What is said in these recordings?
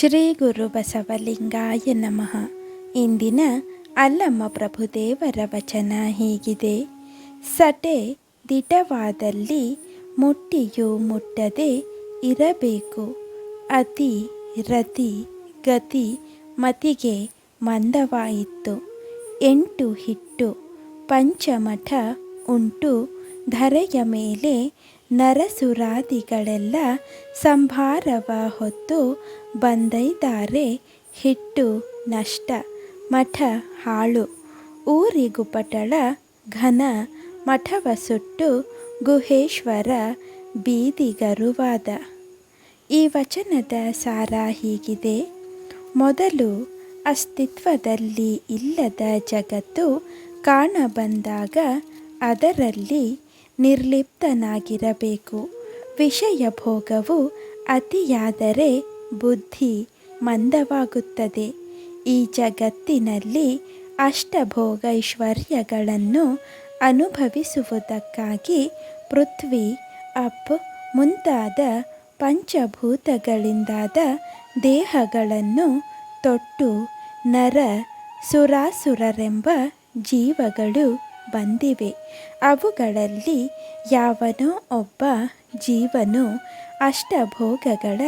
ಶ್ರೀ ಗುರು ಬಸವಲಿಂಗಾಯ ನಮಃ. ಇಂದಿನ ಅಲ್ಲಮ್ಮ ಪ್ರಭುದೇವರ ವಚನ ಹೀಗಿದೆ. ಸಟೆ ದಿಟವಾದಲ್ಲಿ ಮುಟ್ಟಿಯೂ ಮುಟ್ಟದೆ ಇರಬೇಕು. ಅತಿ ರತಿ ಗತಿ ಮತಿಗೆ ಮಂದವಾಯಿತು. ಎಂಟು ಹಿಟ್ಟು ಪಂಚಮಠ ಉಂಟು. ಧರೆಯ ಮೇಲೆ ನರಸುರಾದಿಗಳೆಲ್ಲ ಸಂಭಾರವ ಹೊತ್ತು ಬಂದೈದಾರೆ ಹಿಟ್ಟು ನಷ್ಟ, ಮಠ ಹಾಳು. ಊರಿಗುಪಟಳ ಘನ, ಮಠವ ಸುಟ್ಟು ಗುಹೇಶ್ವರ ಬೀದಿಗರುವಾದ. ಈ ವಚನದ ಸಾರ ಹೀಗಿದೆ. ಮೊದಲು ಅಸ್ತಿತ್ವದಲ್ಲಿ ಇಲ್ಲದ ಜಗತ್ತು ಕಾಣಬಂದಾಗ ಅದರಲ್ಲಿ ನಿರ್ಲಿಪ್ತನಾಗಿರಬೇಕು. ವಿಷಯ ಭೋಗವು ಅತಿಯಾದರೆ ಬುದ್ಧಿ ಮಂದವಾಗುತ್ತದೆ. ಈ ಜಗತ್ತಿನಲ್ಲಿ ಅಷ್ಟಭೋಗೈಶ್ವರ್ಯಗಳನ್ನು ಅನುಭವಿಸುವುದಕ್ಕಾಗಿ ಪೃಥ್ವಿ, ಅಪ್ ಮುಂತಾದ ಪಂಚಭೂತಗಳಿಂದಾದ ದೇಹಗಳನ್ನು ತೊಟ್ಟು ನರ, ಸುರಾಸುರರೆಂಬ ಜೀವಗಳು ಬಂದಿವೆ. ಅವುಗಳಲ್ಲಿ ಯಾವನೋ ಒಬ್ಬ ಜೀವನು ಅಷ್ಟಭೋಗಗಳ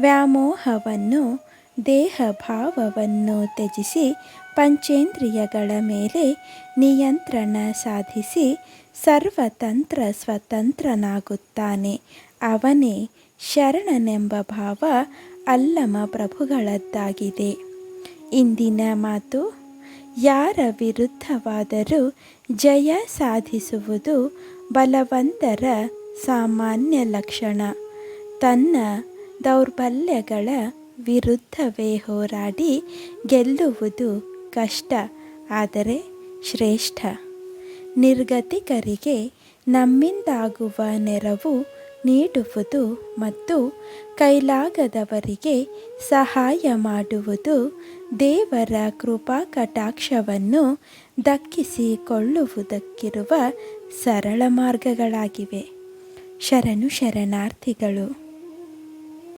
ವ್ಯಾಮೋಹವನ್ನು, ದೇಹಭಾವವನ್ನು ತ್ಯಜಿಸಿ ಪಂಚೇಂದ್ರಿಯಗಳ ಮೇಲೆ ನಿಯಂತ್ರಣ ಸಾಧಿಸಿ ಸರ್ವತಂತ್ರ ಸ್ವತಂತ್ರನಾಗುತ್ತಾನೆ. ಅವನೇ ಶರಣನೆಂಬ ಭಾವ ಅಲ್ಲಮ ಪ್ರಭುಗಳದ್ದಾಗಿದೆ. ಇಂದಿನ ಮಾತು ಯಾರ ವಿರುದ್ಧವಾದರೂ ಜಯ ಸಾಧಿಸುವುದು ಬಲವಂತರ ಸಾಮಾನ್ಯ ಲಕ್ಷಣ. ತನ್ನ ದೌರ್ಬಲ್ಯಗಳ ವಿರುದ್ಧವೇ ಹೋರಾಡಿ ಗೆಲ್ಲುವುದು ಕಷ್ಟ, ಆದರೆ ಶ್ರೇಷ್ಠ. ನಿರ್ಗತಿಕರಿಗೆ ನಮ್ಮಿಂದಾಗುವ ನೆರವು ನೀಡುವುದು ಮತ್ತು ಕೈಲಾಗದವರಿಗೆ ಸಹಾಯ ಮಾಡುವುದು ದೇವರ ಕೃಪಾ ಕಟಾಕ್ಷವನ್ನು ದಕ್ಕಿಸಿಕೊಳ್ಳುವುದಕ್ಕಿರುವ ಸರಳ ಮಾರ್ಗಗಳಾಗಿವೆ. ಶರಣು ಶರಣಾರ್ಥಿಗಳು